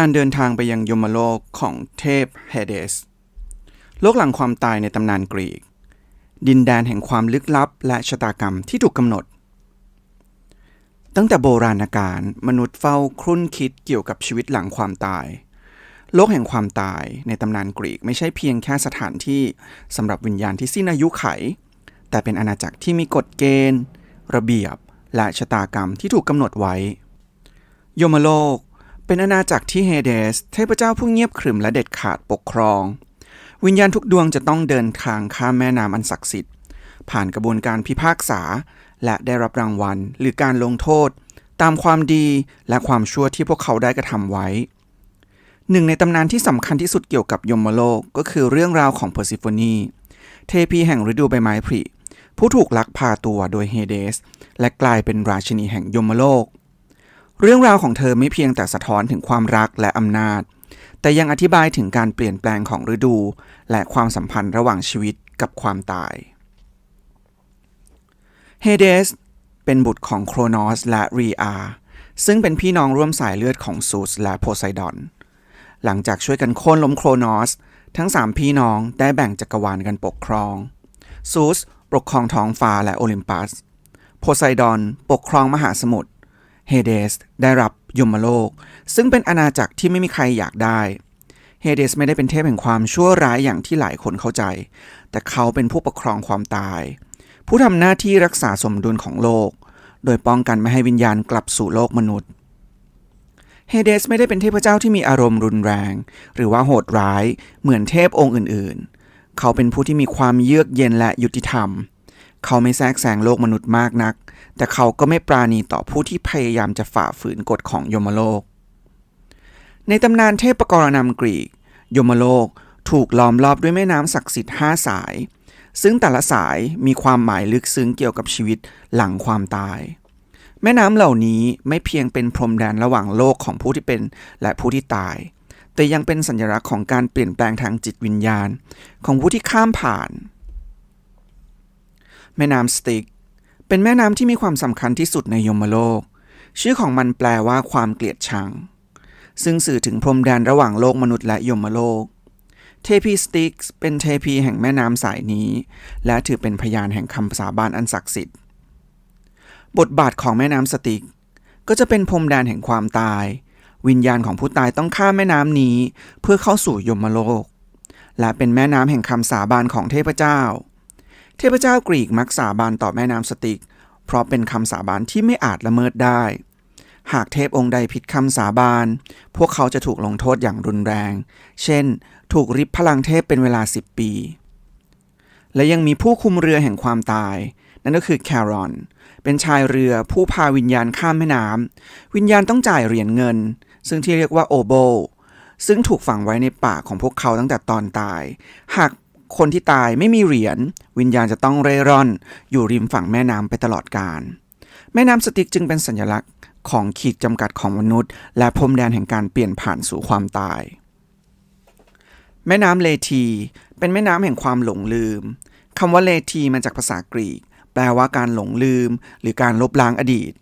การเดินทางไปยังยมโลกของเทพเฮเดส โลกหลังความตายในตำนานกรีก ดินแดนแห่งความลึกลับและชะตากรรมที่ถูกกำหนด ตั้งแต่โบราณกาลมนุษย์เฝ้าครุ่นคิดเกี่ยวกับชีวิตหลังความตาย โลกแห่งความตายในตำนานกรีกไม่ใช่เพียงแค่สถานที่สำหรับวิญญาณที่สิ้นอายุไข แต่เป็นอาณาจักรที่มีกฎเกณฑ์ ระเบียบ และชะตากรรมที่ถูกกำหนดไว้ ยมโลก เป็นอาณาจักรที่เฮเดส เทพเจ้าผู้เงียบขรึมและเด็ดขาดปกครอง วิญญาณทุกดวงจะต้องเดินทางข้ามแม่น้ำอันศักดิ์สิทธิ์ ผ่านกระบวนการพิพากษา และได้รับรางวัล หรือการลงโทษ ตามความดีและความชั่วที่พวกเขาได้กระทำไว้ หนึ่งในตำนานที่สำคัญที่สุดเกี่ยวกับยมโลกก็คือเรื่องราวของเพอร์ซิโฟนีเทพีแห่งฤดูใบไม้ผลิผู้ถูกลักพาตัวโดยเฮเดส และกลายเป็นราชินีแห่งยมโลก เรื่องราวของเธอไม่เพียงแต่สะท้อนถึงความรักและอำนาจ แต่ยังอธิบายถึงการเปลี่ยนแปลงของฤดู และความสัมพันธ์ระหว่างชีวิตกับความตาย เฮเดสเป็นบุตรของโครนอสและรีอาซึ่งเป็นพี่น้องร่วมสายเลือดของซูสและโพไซดอน หลังจากช่วยกันโค่นล้มโครนอส ทั้งสามพี่น้องได้แบ่งจักรวาลกันปกครอง ซูสปกครองท้องฟ้าและโอลิมปัส โพไซดอนปกครองมหาสมุทร เฮเดสได้รับยมโลก ซึ่งเป็นอาณาจักรที่ไม่มีใครอยากได้เฮเดสไม่ได้เป็นเทพแห่งความชั่วร้ายอย่างที่หลายคนเข้าใจ แต่เขาเป็นผู้ปกครองความตาย ผู้ทำหน้าที่รักษาสมดุลของโลก โดยป้องกันไม่ให้วิญญาณกลับสู่โลกมนุษย์เฮเดสไม่ได้เป็นเทพเจ้าที่มีอารมณ์รุนแรง หรือว่าโหดร้ายเหมือนเทพองค์อื่นๆ เขาเป็นผู้ที่มีความเยือกเย็นและยุติธรรม เขาไม่แทรกแซงโลกมนุษย์มากนัก แต่เขาก็ไม่ปราณีต่อผู้ที่พยายามจะฝ่าฝืนกฎของยมโลก ในตำนานเทพกรณำกรีก ยมโลกถูกล้อมรอบด้วยแม่น้ำศักดิ์สิทธิ์ห้าสาย ซึ่งแต่ละสายมีความหมายลึกซึ้งเกี่ยวกับชีวิตหลังความตาย แม่น้ำเหล่านี้ไม่เพียงเป็นพรมแดนระหว่างโลกของผู้ที่เป็นและผู้ที่ตาย แต่ยังเป็นสัญลักษณ์ของการเปลี่ยนแปลงทางจิตวิญญาณ ของผู้ที่ข้ามผ่าน แม่น้ำสติก เป็นแม่น้ำที่มีความสำคัญที่สุดในยมโลก ชื่อของมันแปลว่าความเกลียดชัง ซึ่งสื่อถึงพรมแดนระหว่างโลกมนุษย์และยมโลก เทพีสติกส์เป็นเทพีแห่งแม่น้ำสายนี้ และถือเป็นพยานแห่งคำสาบานอันศักดิ์สิทธิ์ บทบาทของแม่น้ำสติก ก็จะเป็นพรมแดนแห่งความตาย วิญญาณของผู้ตายต้องข้ามแม่น้ำนี้ เพื่อเข้าสู่ยมโลก และเป็นแม่น้ำแห่งคำสาบานของเทพเจ้า เทพเจ้ากรีกมักสาบานต่อแม่น้ำสติก เพราะเป็นคำสาบานที่ไม่อาจละเมิดได้ หากเทพองค์ใดผิดคำสาบาน พวกเขาจะถูกลงโทษอย่างรุนแรง เช่น ถูกริบพลังเทพเป็นเวลา 10 ปี และยังมีผู้คุมเรือแห่งความตาย นั่นก็คือแครอน เป็นชายเรือผู้พาวิญญาณข้ามแม่น้ำวิญญาณต้องจ่ายเหรียญเงิน ซึ่งที่เรียกว่าโอโบซึ่งถูกฝังไว้ในปากของพวกเขาตั้งแต่ตอนตาย หาก คนที่ตายไม่มีเหรียญวิญญาณจะต้องเร่ร่อน อยู่ริมฝั่งแม่น้ำไปตลอดกาลแม่น้ำสติกจึงเป็นสัญลักษณ์ของขีดจำกัดของมนุษย์ และพรมแดนแห่งการเปลี่ยนผ่านสู่ความตาย แม่น้ำเลที เป็นแม่น้ำแห่งความหลงลืมคำว่าเลทีมาจากภาษากรีก แปลว่าการหลงลืม หรือการลบล้างอดีต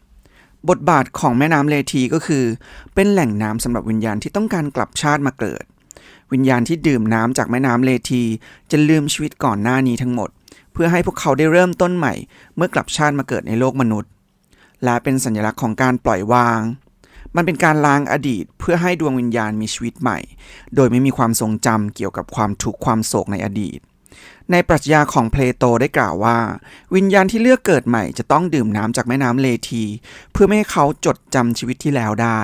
บทบาทของแม่น้ำเลทีก็คือ เป็นแหล่งน้ำสำหรับวิญญาณที่ต้องการกลับชาติมาเกิด วิญญาณที่ดื่มน้ำจากแม่น้ำเลที จะลืมชีวิตก่อนหน้านี้ทั้งหมด เพื่อให้พวกเขาได้เริ่มต้นใหม่ เมื่อกลับชาติมาเกิดในโลกมนุษย์ และเป็นสัญลักษณ์ของการปล่อยวาง มันเป็นการล้างอดีตเพื่อให้ดวงวิญญาณมีชีวิตใหม่ โดยไม่มีความทรงจำเกี่ยวกับความทุกข์ความโศกในอดีตในปรัชญาของเพลโตได้กล่าวว่า วิญญาณที่เลือกเกิดใหม่จะต้องดื่มน้ำจากแม่น้ำเลที เพื่อไม่ให้เขาจดจำชีวิตที่แล้วได้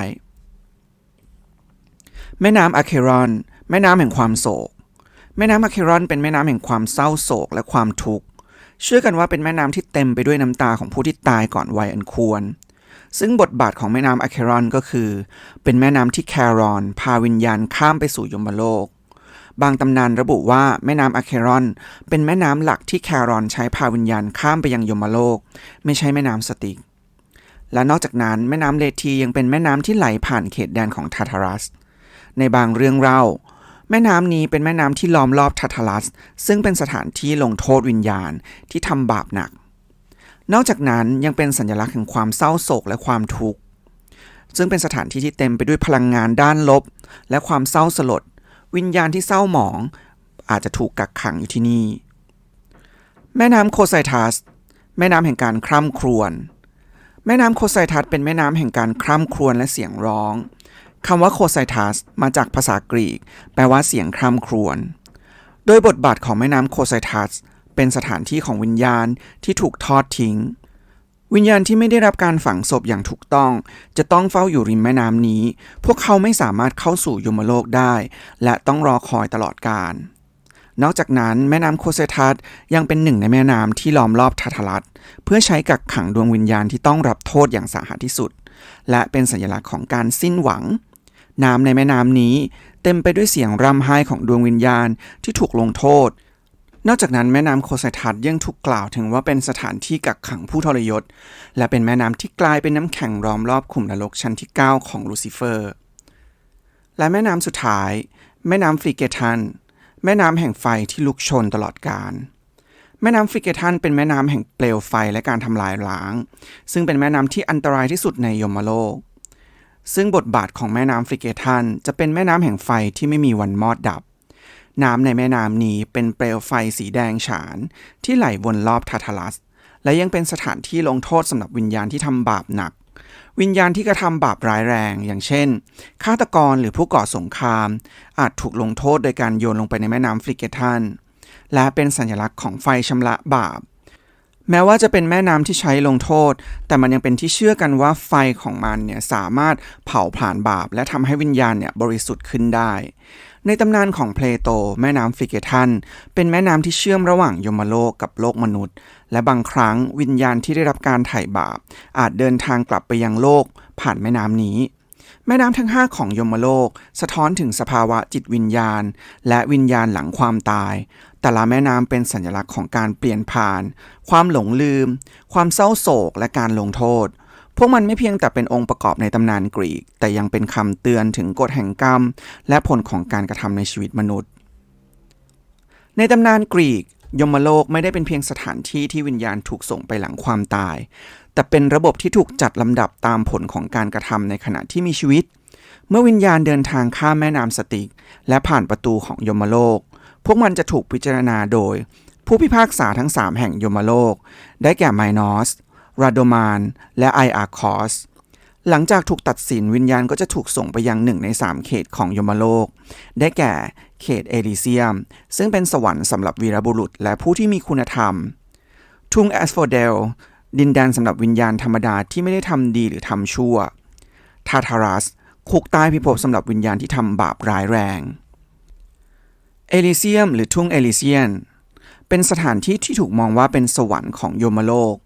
แม่น้ำอะเครอน แม่น้ำแห่งความโศก แม่น้ำอะเครอนเป็นแม่น้ำแห่งความเศร้าโศกและความทุกข์ เชื่อกันว่าเป็นแม่น้ำที่เต็มไปด้วยน้ำตาของผู้ที่ตายก่อนวัยอันควร ซึ่งบทบาทของแม่น้ำอะเครอนก็คือ เป็นแม่น้ำที่แครอน พาวิญญาณข้ามไปสู่ยมโลก บางตำนานระบุว่าแม่น้ำอะเครอน เป็นแม่น้ำหลักที่แครอนใช้พาวิญญาณข้ามไปยังยมโลก ไม่ใช่แม่น้ำสติกและนอกจากนั้นแม่น้ำเลทียังเป็นแม่น้ำที่ไหลผ่านเขตแดนของทาทารัส ในบางเรื่องเล่า แม่น้ำนี้เป็นแม่น้ำที่ล้อมรอบทาทารัส ซึ่งเป็นสถานที่ลงโทษวิญญาณที่ทำบาปหนัก นอกจากนั้นยังเป็นสัญลักษณ์แห่งความเศร้าโศกและความทุกข์ ซึ่งเป็นสถานที่ที่เต็มไปด้วยพลังงานด้านลบ และความเศร้าสลด วิญญาณที่เศร้าหมอง อาจจะถูกกักขังอยู่ที่นี่ แม่น้ำโคไซทัส แม่น้ำแห่งการคร่ำครวญ แม่น้ำโคไซทัสเป็นแม่น้ำแห่งการคร่ำครวญและเสียงร้อง คำว่าโคไซทัสมาจากภาษากรีก แปลว่าเสียงคร่ำครวญ โดยบทบาทของแม่น้ำโคไซทัสเป็นสถานที่ของวิญญาณที่ถูกทอดทิ้ง วิญญาณที่ไม่ได้รับการฝังศพอย่างถูกต้อง จะต้องเฝ้าอยู่ริมแม่น้ำนี้ พวกเขาไม่สามารถเข้าสู่ยมโลกได้ และต้องรอคอยตลอดกาลนอกจากนั้นแม่น้ำโคไซทัสยังเป็นหนึ่งในแม่น้ำที่ล้อมรอบทัทลัสเพื่อใช้กักขังดวงวิญญาณที่ต้องรับโทษอย่างสาหัสที่สุด และเป็นสัญลักษณ์ของการสิ้นหวัง น้ำในแม่น้ำนี้ เต็มไปด้วยเสียงร่ำไห้ของดวงวิญญาณที่ถูกลงโทษ นอกจากนั้นแม่น้ำโคไซทัสยังถูกกล่าวถึงว่าเป็นสถานที่กักขังผู้ทรยศ และเป็นแม่น้ำที่กลายเป็นน้ำแข็งล้อมรอบขุมนรกชั้นที่ 9 ของลูซิเฟอร์ และแม่น้ำสุดท้าย แม่น้ำฟริเกทัน แม่น้ำแห่งไฟที่ลุกโชนตลอดกาลแม่น้ำฟริเกทันเป็นแม่น้ำแห่งเปลวไฟและการทำลายล้าง ซึ่งเป็นแม่น้ำที่อันตรายที่สุดในยมโลก ซึ่งบทบาทของแม่น้ำฟริเกทันจะเป็นแม่น้ำแห่งไฟที่ไม่มีวันมอดดับ น้ำในแม่น้ำนี้เป็นเปลวไฟสีแดงฉาน ที่ไหลวนรอบทาทารัส และยังเป็นสถานที่ลงโทษสำหรับวิญญาณที่ทำบาปหนัก วิญญาณที่กระทำบาปร้ายแรง อย่างเช่นฆาตกรหรือผู้ก่อสงคราม อาจถูกลงโทษโดยการโยนลงไปในแม่น้ำฟริเกทันและเป็นสัญลักษณ์ของไฟชำระบาป แม้ว่าจะเป็นแม่น้ำที่ใช้ลงโทษ แต่มันยังเป็นที่เชื่อกันว่าไฟของมันเนี่ยสามารถเผาผลาญบาป และทำให้วิญญาณเนี่ยบริสุทธิ์ขึ้นได้ ในตำนานของเพลโต แม่น้ำฟริเกทัน เป็นแม่น้ำที่เชื่อมระหว่างยมโลกกับโลกมนุษย์ และบางครั้งวิญญาณที่ได้รับการไถ่บาป อาจเดินทางกลับไปยังโลก ผ่านแม่น้ำนี้ แม่น้ำทั้ง 5 ของยมโลก สะท้อนถึงสภาวะจิตวิญญาณ และวิญญาณหลังความตาย แต่ละแม่น้ำเป็นสัญลักษณ์ของการเปลี่ยนผ่าน ความหลงลืม ความเศร้าโศกและการลงโทษ พวกมันไม่เพียงแต่เป็นองค์ประกอบในตำนานกรีก แต่ยังเป็นคำเตือนถึงกฎแห่งกรรม และผลของการกระทำในชีวิตมนุษย์ ในตำนานกรีกยมโลกไม่ได้เป็นเพียงสถานที่ที่วิญญาณถูกส่งไปหลังความตาย แต่เป็นระบบที่ถูกจัดลำดับตามผลของการกระทำในขณะที่มีชีวิต เมื่อวิญญาณเดินทางข้ามแม่น้ำสติก และผ่านประตูของยมโลก พวกมันจะถูกพิจารณาโดย ผู้พิพากษาทั้ง 3 แห่งยมโลก ได้แก่ไมนอสราโดมานและไออาคอสหลังจากถูกตัดสินวิญญาณก็จะถูกส่งไปยังหนึ่งใน 3 เขตของยมโลก ได้แก่เขตเอลิเซียม ซึ่งเป็นสวรรค์สำหรับวีรบุรุษและผู้ที่มีคุณธรรม ทุ่งแอสโฟเดล ดินแดนสำหรับวิญญาณธรรมดาที่ไม่ได้ทำดีหรือทำชั่วทาทารัสคุกใต้พิภพสำหรับวิญญาณที่ทำบาปร้ายแรง เอลิเซียม หรือทุ่งเอลิเซียน เป็นสถานที่ที่ถูกมองว่าเป็นสวรรค์ของโยมโลก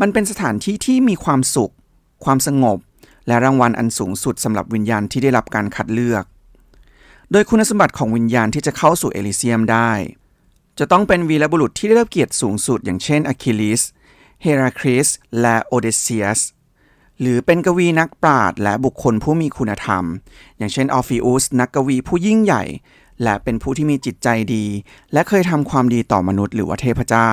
มันเป็นสถานที่ที่มีความสุข ความสงบ และรางวัลอันสูงสุดสำหรับวิญญาณที่ได้รับการคัดเลือก โดยคุณสมบัติของวิญญาณที่จะเข้าสู่เอลิเซียมได้ จะต้องเป็นวีรบุรุษที่ได้รับเกียรติสูงสุด อย่างเช่นอะคิลิส เฮราคลิส และโอเดเซียสหรือเป็นกวีนักปราชญ์และบุคคลผู้มีคุณธรรม อย่างเช่นออฟิอุสนักกวีผู้ยิ่งใหญ่ และเป็นผู้ที่มีจิตใจดี และเคยทำความดีต่อมนุษย์หรือว่าเทพเจ้า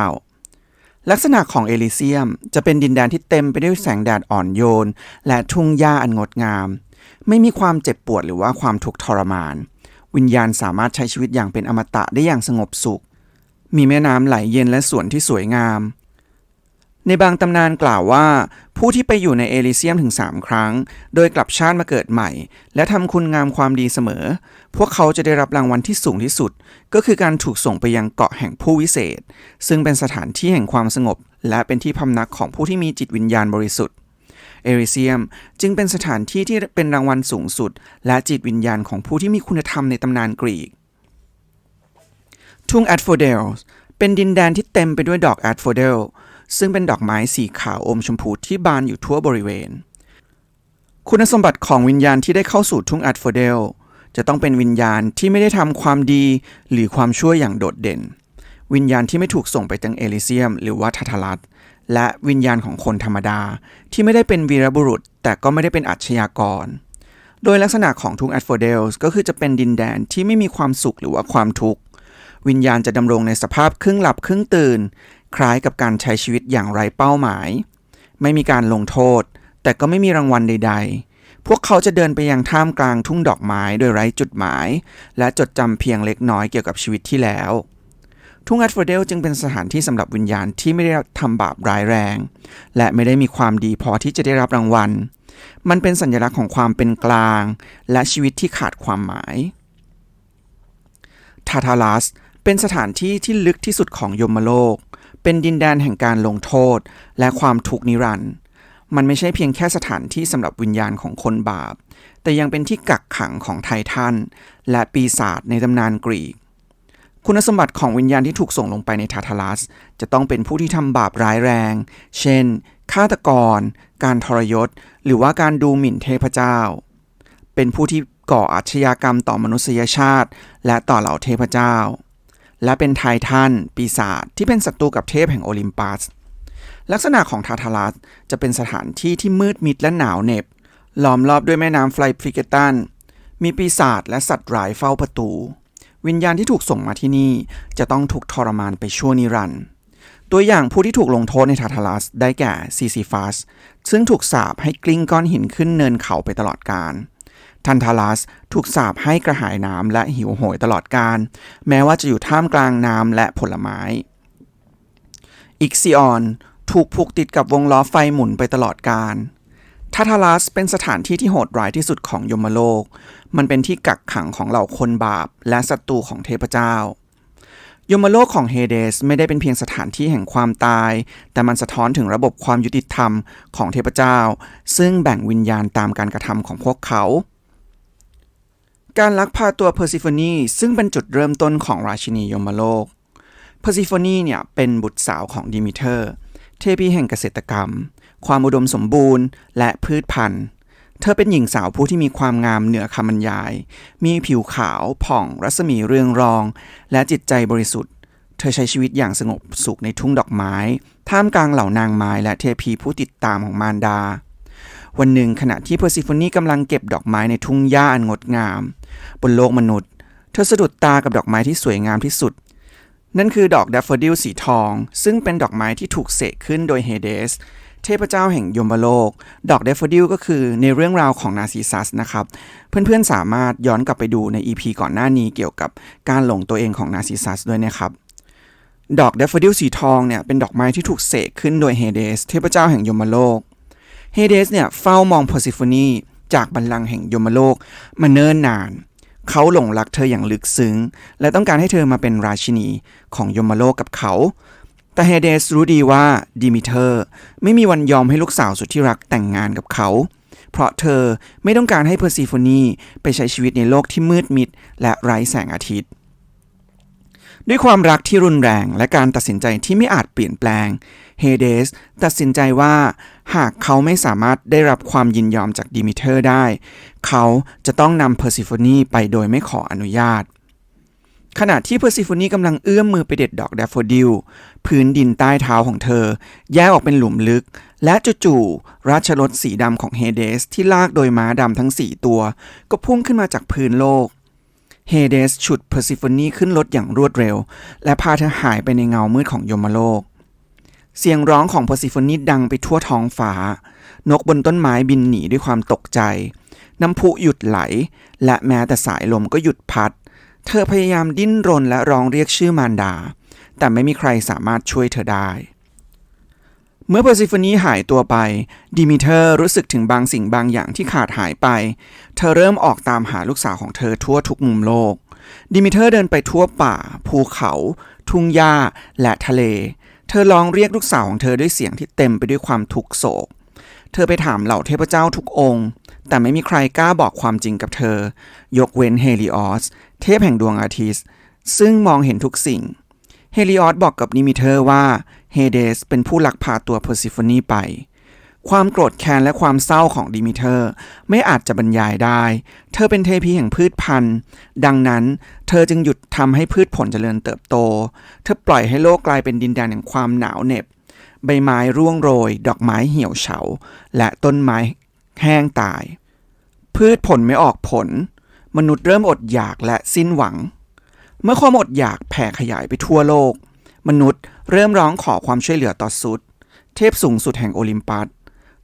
ลักษณะของเอลิเซียมจะเป็นดินแดนที่เต็มไปด้วยแสงแดดอ่อนโยน และทุ่งหญ้าอันงดงาม ไม่มีความเจ็บปวดหรือว่าความทุกข์ทรมาน วิญญาณสามารถใช้ชีวิตอย่างเป็นอมตะได้อย่างสงบสุข มีแม่น้ำไหลเย็นและสวนที่สวยงาม ในบางตำนานกล่าวว่า ผู้ที่ไปอยู่ในเอลิเซียมถึง 3 ครั้ง โดยกลับชาติมาเกิดใหม่ และทำคุณงามความดีเสมอ พวกเขาจะได้รับรางวัลที่สูงที่สุด ก็คือการถูกส่งไปยังเกาะแห่งผู้วิเศษ ซึ่งเป็นสถานที่แห่งความสงบ และเป็นที่พำนักของผู้ที่มีจิตวิญญาณบริสุทธิ์เอริเซียมจึงเป็นสถานที่ที่เป็นรางวัลสูงสุด และจิตวิญญาณของผู้ที่มีคุณธรรมในตำนานกรีก ทุ่งแอดโฟเดลเป็นดินแดนที่เต็มไปด้วยดอกแอดโฟเดล ซึ่งเป็นดอกไม้สีขาวอมชมพูที่บานอยู่ทั่วบริเวณ คุณสมบัติของวิญญาณที่ได้เข้าสู่ทุ่งแอดโฟเดล จะต้องเป็นวิญญาณที่ไม่ได้ทำความดีหรือความชั่วอย่างโดดเด่น วิญญาณที่ไม่ถูกส่งไปยังเอลิเซียม หรือว่าทัทลัสและวิญญาณของคนธรรมดาที่ไม่ได้เป็นวีรบุรุษ แต่ก็ไม่ได้เป็นอาชญากร โดยลักษณะของทุ่งแอดโฟเดลก็คือจะเป็นดินแดนที่ไม่มีความสุขหรือว่าความทุกข์ วิญญาณจะดำรงในสภาพครึ่งหลับครึ่งตื่น คล้ายกับการใช้ชีวิตอย่างไร้เป้าหมาย ไม่มีการลงโทษ แต่ก็ไม่มีรางวัลใด ๆ พวกเขาจะเดินไปยังท่ามกลางทุ่งดอกไม้โดยไร้จุดหมาย และจดจำเพียงเล็กน้อยเกี่ยวกับชีวิตที่แล้ว ทุ่งแอดฟอร์เดลจึงเป็นสถานที่สำหรับวิญญาณที่ไม่ได้ทำบาปร้ายแรง และไม่ได้มีความดีพอที่จะได้รับรางวัล มันเป็นสัญลักษณ์ของความเป็นกลาง และชีวิตที่ขาดความหมายทาทาลัสเป็นสถานที่ที่ลึกที่สุดของยมโลก เป็นดินแดนแห่งการลงโทษและความทุกข์นิรันดร์มันไม่ใช่เพียงแค่สถานที่สำหรับวิญญาณของคนบาป แต่ยังเป็นที่กักขังของไททันและปีศาจในตำนานกรีก คุณสมบัติของวิญญาณที่ถูกส่งลงไปในทาทาลัส จะต้องเป็นผู้ที่ทำบาปร้ายแรง เช่น ฆาตกร การทรยศ หรือว่าการดูหมิ่นเทพเจ้า เป็นผู้ที่ก่ออาชญากรรมต่อมนุษยชาติ และต่อเหล่าเทพเจ้า และเป็นไททันปีศาจที่เป็นศัตรูกับเทพแห่งโอลิมปัส ลักษณะของทาทาลัสจะเป็นสถานที่ที่มืดมิดและหนาวเหน็บ ล้อมรอบด้วยแม่น้ำไฟฟริเกตัน มีปีศาจและสัตว์ร้ายเฝ้าประตู วิญญาณที่ถูกส่งมาที่นี่จะต้องถูกทรมานไปชั่วนิรันดร์ตัวอย่างผู้ที่ถูกลงโทษในทาทาลัสได้แก่ซีซีฟัสซึ่งถูกสาปให้กลิ้งก้อนหินขึ้นเนินเขาไปตลอดกาล ทันทาลัสถูกสาปให้กระหายน้ำและหิวโหยตลอดกาลแม้ว่าจะอยู่ท่ามกลางน้ำและผลไม้ อิกซิออนถูกผูกติดกับวงล้อไฟหมุนไปตลอดกาลทาทาลัสเป็นสถานที่ที่โหดร้ายที่สุดของยมโลก มันเป็นที่กักขังของเหล่าคนบาปและศัตรูของเทพเจ้ายมโลกของเฮเดสไม่ได้เป็นเพียงสถานที่แห่งความตาย แต่มันสะท้อนถึงระบบความยุติธรรมของเทพเจ้า ซึ่งแบ่งวิญญาณตามการกระทำของพวกเขา การลักพาตัวเพอร์ซิโฟนีซึ่งเป็นจุดเริ่มต้นของราชินียมโลก เพอร์ซิโฟนีเนี่ยเป็นบุตรสาวของดิมิเทอร์ เทพีแห่งเกษตรกรรม ความอุดมสมบูรณ์ และพืชพันธุ์ เธอเป็นหญิงสาวผู้ที่มีความงามเหนือคำบรรยาย มีผิวขาวผ่องรัศมีเรืองรอง และจิตใจบริสุทธิ์ เธอใช้ชีวิตอย่างสงบสุขในทุ่งดอกไม้ ท่ามกลางเหล่านางไม้และเทพีผู้ติดตามของมารดา วันหนึ่งขณะที่เพอร์ซิโฟนีกำลังเก็บดอกไม้ในทุ่งหญ้าอันงดงาม บนโลกมนุษย์ เธอสะดุดตากับดอกไม้ที่สวยงามที่สุด นั่นคือดอกแดฟโฟดิลสีทอง ซึ่งเป็นดอกไม้ที่ถูกเสกขึ้นโดยเฮเดสเทพเจ้าแห่งยมโลก ดอกแดฟโฟดิลก็คือในเรื่องราวของนาซิซัสนะครับ เพื่อนๆสามารถย้อนกลับไปดูใน EP ก่อนหน้านี้เกี่ยวกับการหลงตัวเองของนาซิซัสด้วยนะครับดอกแดฟโฟดิลสีทองเนี่ยเป็นดอกไม้ที่ถูกเสกขึ้นโดยเฮเดสเทพเจ้าแห่งยมโลกเฮเดสเนี่ยเฝ้ามองเพอร์ซิโฟนี จากบัลลังก์แห่งยมโลกมาเนิ่นนาน เขาหลงรักเธออย่างลึกซึ้ง และต้องการให้เธอมาเป็นราชินีของยมโลกกับเขา แต่เฮเดสรู้ดีว่าดิมิเทอร์ไม่มีวันยอมให้ลูกสาวสุดที่รักแต่งงานกับเขา เพราะเธอไม่ต้องการให้เพอร์ซีโฟนีไปใช้ชีวิตในโลกที่มืดมิด และไร้แสงอาทิตย์ด้วยความรักที่รุนแรงและการตัดสินใจที่ไม่อาจเปลี่ยนแปลง เฮเดสตัดสินใจว่าหากเขาไม่สามารถได้รับความยินยอมจากดิมิเทอร์ได้ เขาจะต้องนำเพอร์ซิโฟนีไปโดยไม่ขออนุญาต ขณะที่เพอร์ซิโฟนีกำลังเอื้อมมือไปเด็ดดอกแดฟโฟดิลพื้นดินใต้เท้าของเธอ แยกออกเป็นหลุมลึก และจู่ๆราชรถสีดำของเฮเดสที่ลากโดยม้าดำทั้ง4ตัว ก็พุ่งขึ้นมาจากพื้นโลกเฮเดสฉุดเพอร์ซิโฟนีขึ้นรถอย่างรวดเร็ว และพาเธอหายไปในเงามืดของยมโลก เสียงร้องของเพซิโฟนีดังไปทั่วท้องฟ้า นกบนต้นไม้บินหนีด้วยความตกใจ น้ำพุหยุดไหล และแม้แต่สายลมก็หยุดพัด เธอพยายามดิ้นรนและร้องเรียกชื่อมารดา แต่ไม่มีใครสามารถช่วยเธอได้ เมื่อเพซิโฟนีหายตัวไป ดิมิเทอร์รู้สึกถึงบางสิ่งบางอย่างที่ขาดหายไป เธอเริ่มออกตามหาลูกสาวของเธอทั่วทุกมุมโลก ดิมิเทอร์เดินไปทั่วป่า ภูเขา ทุ่งหญ้าและทะเลเธอร้องเรียกลูกสาวของเธอด้วยเสียงที่เต็มไปด้วยความทุกโศก เธอไปถามเหล่าเทพเจ้าทุกองค์ แต่ไม่มีใครกล้าบอกความจริงกับเธอ ยกเว้นเฮลิออส เทพแห่งดวงอาทิตย์ ซึ่งมองเห็นทุกสิ่ง เฮลิออสบอกกับนิมิเธอว่าเฮเดสเป็นผู้ลักพาตัวเพอร์ซิโฟนีไป ความโกรธแค้นและความเศร้าของดิมิเทอร์ ไม่อาจจะบรรยายได้ เธอเป็นเทพีแห่งพืชพันธุ์ ดังนั้น เธอจึงหยุดทำให้พืชผลเจริญเติบโต เธอปล่อยให้โลกกลายเป็นดินแดนแห่งความหนาวเหน็บ ใบไม้ร่วงโรย ดอกไม้เหี่ยวเฉา และต้นไม้แห้งตาย พืชผลไม่ออกผล มนุษย์เริ่มอดอยากและสิ้นหวัง เมื่อความอดอยากแผ่ขยายไปทั่วโลก มนุษย์เริ่มร้องขอความช่วยเหลือต่อสุด เทพสูงสุดแห่งโอลิมปัส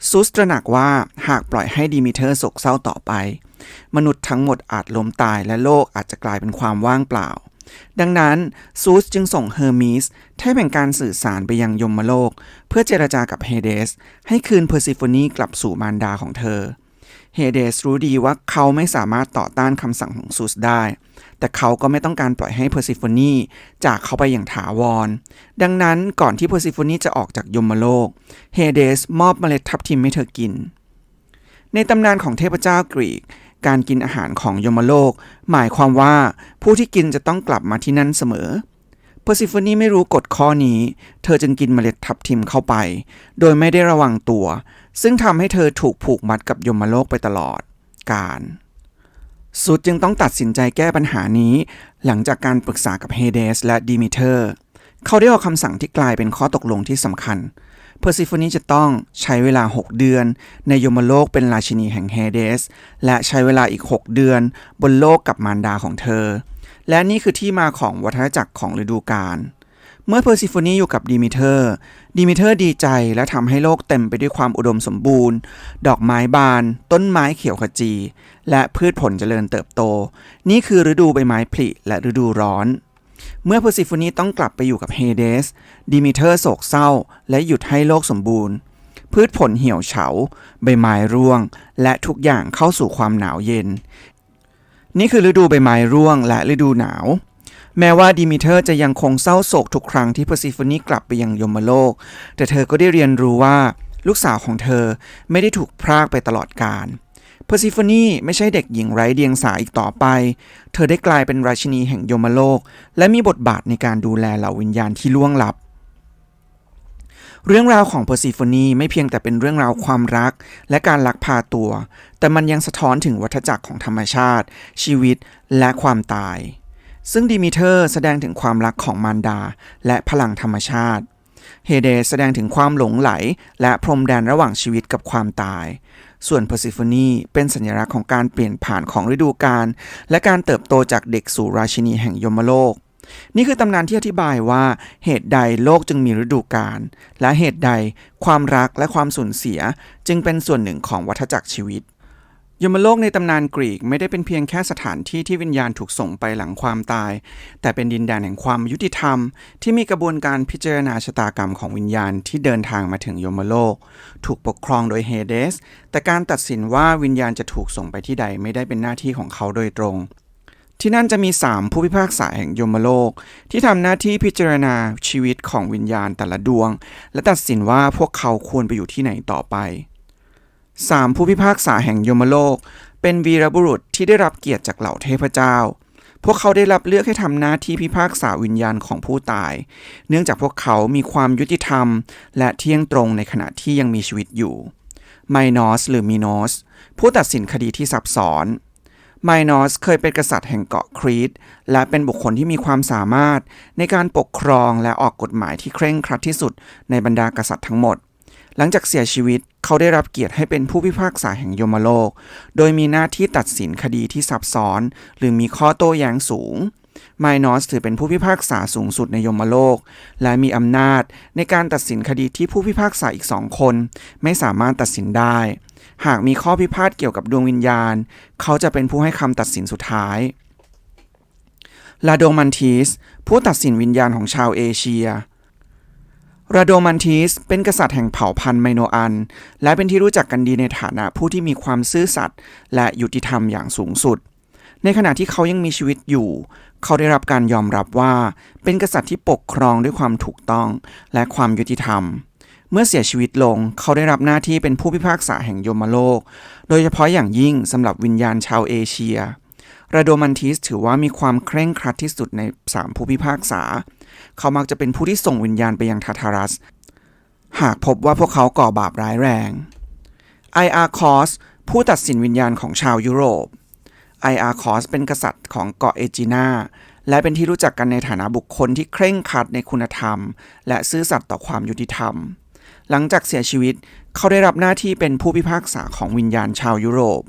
ซูสตระหนักว่าหากปล่อยให้ดิมิเทอร์โศกเศร้าต่อไป มนุษย์ทั้งหมดอาจล้มตายและโลกอาจจะกลายเป็นความว่างเปล่า ดังนั้นซูสจึงส่งเฮอร์มิสให้เป็นการสื่อสารไปยังยมโลก เพื่อเจรจากับเฮเดส ให้คืนเพอร์ซิโฟนีกลับสู่มารดาของเธอ เฮเดสรู้ดีว่าเขาไม่สามารถต่อต้านคำสั่งของซูสได้ แต่เขาก็ไม่ต้องการปล่อยให้เพอร์ซิโฟนีจากเขาไปอย่างถาวร ดังนั้นก่อนที่เพอร์ซิโฟนีจะออกจากยมโลก เฮเดสมอบเมล็ดทับทิมให้เธอกิน ในตำนานของเทพเจ้ากรีก การกินอาหารของยมโลก หมายความว่าผู้ที่กินจะต้องกลับมาที่นั่นเสมอ เพอร์ซิโฟนีไม่รู้กฎข้อนี้ เธอจึงกินเมล็ดทับทิมเข้าไป โดยไม่ได้ระวังตัว ซึ่งทำให้เธอถูกผูกมัดกับยมโลกไปตลอดการสุดจึงต้องตัดสินใจแก้ปัญหานี้ หลังจากการปรึกษากับเฮเดสและดิมิเทอร์ เขาได้ออกคำสั่งที่กลายเป็นข้อตกลงที่สำคัญ เพอร์ซิโฟนีจะต้องใช้เวลา 6 เดือน ในยมโลกเป็นราชินีแห่งเฮเดส และใช้เวลาอีก 6 เดือน บนโลกกับมารดาของเธอ และนี่คือที่มาของวัฏจักรของฤดูกาลเมื่อเพอร์ซิโฟนีอยู่กับดิมิเทอร์ดิมิเทอร์ดีใจและทำให้โลกเต็มไปด้วยความอุดมสมบูรณ์ ดอกไม้บาน ต้นไม้เขียวขจี และพืชผลเจริญเติบโต นี่คือฤดูใบไม้ผลิและฤดูร้อน เมื่อเพอร์ซิโฟนีต้องกลับไปอยู่กับเฮเดสดิมิเทอร์โศกเศร้า และหยุดให้โลกสมบูรณ์ พืชผลเหี่ยวเฉา ใบไม้ร่วง และทุกอย่างเข้าสู่ความหนาวเย็น นี่คือฤดูใบไม้ร่วงและฤดูหนาว แม้ว่าดิมิเทอร์จะยังคงเศร้าโศกทุกครั้งที่เพอร์ซิโฟนีกลับไปยังยมโลก แต่เธอก็ได้เรียนรู้ว่าลูกสาวของเธอไม่ได้ถูกพรากไปตลอดกาลเพอร์ซิโฟนีไม่ใช่เด็กหญิงไร้เดียงสาอีกต่อไป เธอได้กลายเป็นราชินีแห่งยมโลก และมีบทบาทในการดูแลเหล่าวิญญาณที่ล่วงลับ เรื่องราวของเพอร์ซิโฟนีไม่เพียงแต่เป็นเรื่องราวความรัก และการลักพาตัว แต่มันยังสะท้อนถึงวัฏจักรของธรรมชาติ ชีวิตและความตาย ซึ่งดิมิเทอร์แสดงถึงความรักของมารดา และพลังธรรมชาติเฮเดสแสดงถึงความหลงไหล และพรมแดนระหว่างชีวิตกับความตาย ส่วนเพอร์ซิโฟนีเป็นสัญลักษณ์ของการเปลี่ยนผ่านของฤดูกาลและการเติบโตจากเด็กสู่ราชินีแห่งยมโลก นี่คือตำนานที่อธิบายว่าเหตุใดโลกจึงมีฤดูกาลและเหตุใดความรักและความสูญเสียจึงเป็นส่วนหนึ่งของวัฏจักรชีวิตยมโลกในตำนานกรีกไม่ได้เป็นเพียงแค่สถานที่ที่วิญญาณถูกส่งไปหลังความตาย แต่เป็นดินแดนแห่งความยุติธรรม ที่มีกระบวนการพิจารณาชะตากรรมของวิญญาณที่เดินทางมาถึงยมโลก ถูกปกครองโดยเฮเดส แต่การตัดสินว่าวิญญาณจะถูกส่งไปที่ใดไม่ได้เป็นหน้าที่ของเขาโดยตรง ที่นั่นจะมี 3 ผู้พิพากษาแห่งยมโลก ที่ทำหน้าที่พิจารณาชีวิตของวิญญาณแต่ละดวง และตัดสินว่าพวกเขาควรไปอยู่ที่ไหนต่อไป 3 ผู้พิพากษาแห่งยมโลก เป็นวีรบุรุษที่ได้รับเกียรติจากเหล่าเทพเจ้า พวกเขาได้รับเลือกให้ทำหน้าที่พิพากษาวิญญาณของผู้ตาย เนื่องจากพวกเขามีความยุติธรรม และเที่ยงตรงในขณะที่ยังมีชีวิตอยู่ไมนอสหรือมิโนสผู้ตัดสินคดีที่ซับซ้อน ไมนอสเคยเป็นกษัตริย์แห่งเกาะครีตและเป็นบุคคลที่มีความสามารถ ในการปกครองและออกกฎหมายที่เคร่งครัดที่สุดในบรรดากษัตริย์ทั้งหมด หลังจากเสียชีวิตเขาได้รับเกียรติให้เป็นผู้พิพากษาแห่งยมโลก โดยมีหน้าที่ตัดสินคดีที่ซับซ้อน หรือมีข้อโต้แย้งสูงไมนอสถือเป็นผู้พิพากษาสูงสุดในยมโลก และมีอำนาจในการตัดสินคดีที่ผู้พิพากษาอีกสองคน ไม่สามารถตัดสินได้ หากมีข้อพิพาทเกี่ยวกับดวงวิญญาณ เขาจะเป็นผู้ให้คำตัดสินสุดท้ายลาโดมันทีส ผู้ตัดสินวิญญาณของชาวเอเชียราโดมันทีสเป็นกษัตริย์แห่งเผ่าพันธุ์ไมโนอัน และเป็นที่รู้จักกันดีในฐานะผู้ที่มีความซื่อสัตย์และยุติธรรมอย่างสูงสุด ในขณะที่เขายังมีชีวิตอยู่ เขาได้รับการยอมรับว่า เป็นกษัตริย์ที่ปกครองด้วยความถูกต้องและความยุติธรรม เมื่อเสียชีวิตลง เขาได้รับหน้าที่เป็นผู้พิพากษาแห่งยมโลก โดยเฉพาะอย่างยิ่งสำหรับวิญญาณชาวเอเชียราโดมันทิสถือว่ามีความเคร่งครัดที่สุดใน3ผู้พิพากษา เขามักจะเป็นผู้ที่ส่งวิญญาณไปยังทาทารัส หากพบว่าพวกเขาก่อบาปร้ายแรง I.R. c o s ผู้ตัดสินวิญญาณของชาวยุโรป I.R. c o s เป็นกษัตริย์ของเกาะเอจินาและเป็นที่รู้จักกันในฐานะบุคคลที่เคร่งครัดในคุณธรรม และซื่อสัตย์ต่อความยุติธรรม หลังจากเสียชีวิต เขาได้รับหน้าที่เป็นผู้พิพากษาของวิญญาณชาวยุโรป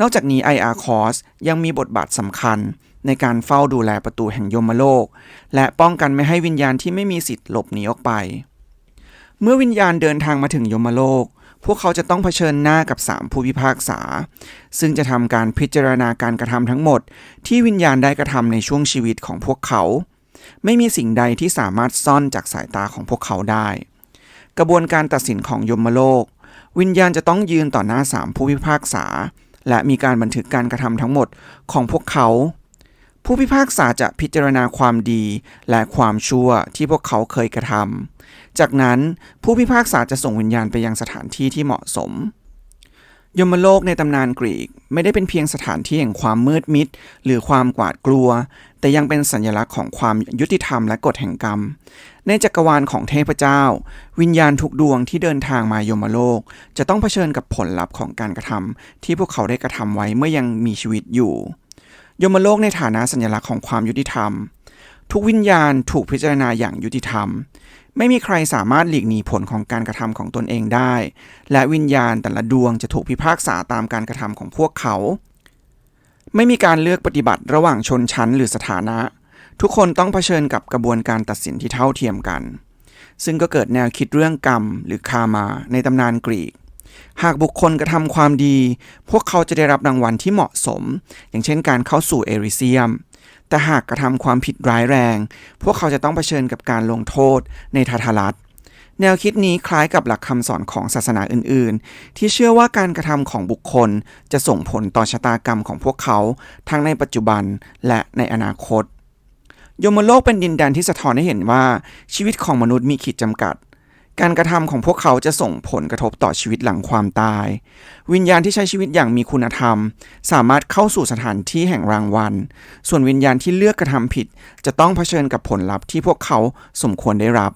นอกจากนี้ I.R. c o s ยังมีบทบาทสำคัญในการเฝ้าดูแลประตูแห่งยมโลก และป้องกันไม่ให้วิญญาณที่ไม่มีสิทธิ์หลบหนีออกไป เมื่อวิญญาณเดินทางมาถึงยมโลก พวกเขาจะต้องเผชิญหน้ากับสามผู้พิพากษา ซึ่งจะทำการพิจารณาการกระทำทั้งหมด ที่วิญญาณได้กระทำในช่วงชีวิตของพวกเขา ไม่มีสิ่งใดที่สามารถซ่อนจากสายตาของพวกเขาได้ กระบวนการตัดสินของยมโลก วิญญาณจะต้องยืนต่อหน้าสามผู้พิพากษา และมีการบันทึกการกระทำทั้งหมดของพวกเขา ผู้พิพากษาจะพิจารณาความดีและความชั่วที่พวกเขาเคยกระทำจากนั้นผู้พิพากษาจะส่งวิญญาณไปยังสถานที่ที่เหมาะสม ยมโลกในตำนานกรีกไม่ได้เป็นเพียงสถานที่แห่งความมืดมิด หรือความกวาดกลัว แต่ยังเป็นสัญลักษณ์ของความยุติธรรมและกฎแห่งกรรม ในจักรวาลของเทพเจ้า วิญญาณทุกดวงที่เดินทางมายมโลก จะต้องเผชิญกับผลลัพธ์ของการกระทำที่พวกเขาได้กระทำไว้เมื่อยังมีชีวิตอยู่ ยมโลกในฐานะสัญลักษณ์ของความยุติธรรม ทุกวิญญาณถูกพิจารณาอย่างยุติธรรม ไม่มีใครสามารถหลีกหนีผลของการกระทำของตนเองได้ และวิญญาณแต่ละดวงจะถูกพิพากษาตามการกระทำของพวกเขา ไม่มีการเลือกปฏิบัติระหว่างชนชั้นหรือสถานะ ทุกคนต้องเผชิญกับกระบวนการตัดสินที่เท่าเทียมกัน ซึ่งก็เกิดแนวคิดเรื่องกรรม หรือคามาในตำนานกรีก หากบุคคลกระทำความดี พวกเขาจะได้รับรางวัลที่เหมาะสม อย่างเช่นการเข้าสู่เอริเซียม แต่หากกระทำความผิดร้ายแรง พวกเขาจะต้องเผชิญกับการลงโทษในทาทารัตแนวคิดนี้คล้ายกับหลักคำสอนของศาสนาอื่น ๆ ที่เชื่อว่าการกระทำของบุคคลจะส่งผลต่อชะตากรรมของพวกเขา ทั้งในปัจจุบันและในอนาคต ยมโลกเป็นดินแดนที่สะท้อนให้เห็นว่าชีวิตของมนุษย์มีขีดจำกัด การกระทำของพวกเขาจะส่งผลกระทบต่อชีวิตหลังความตาย วิญญาณที่ใช้ชีวิตอย่างมีคุณธรรม สามารถเข้าสู่สถานที่แห่งรางวัล ส่วนวิญญาณที่เลือกกระทำผิด จะต้องเผชิญกับผลลัพธ์ที่พวกเขาสมควรได้รับ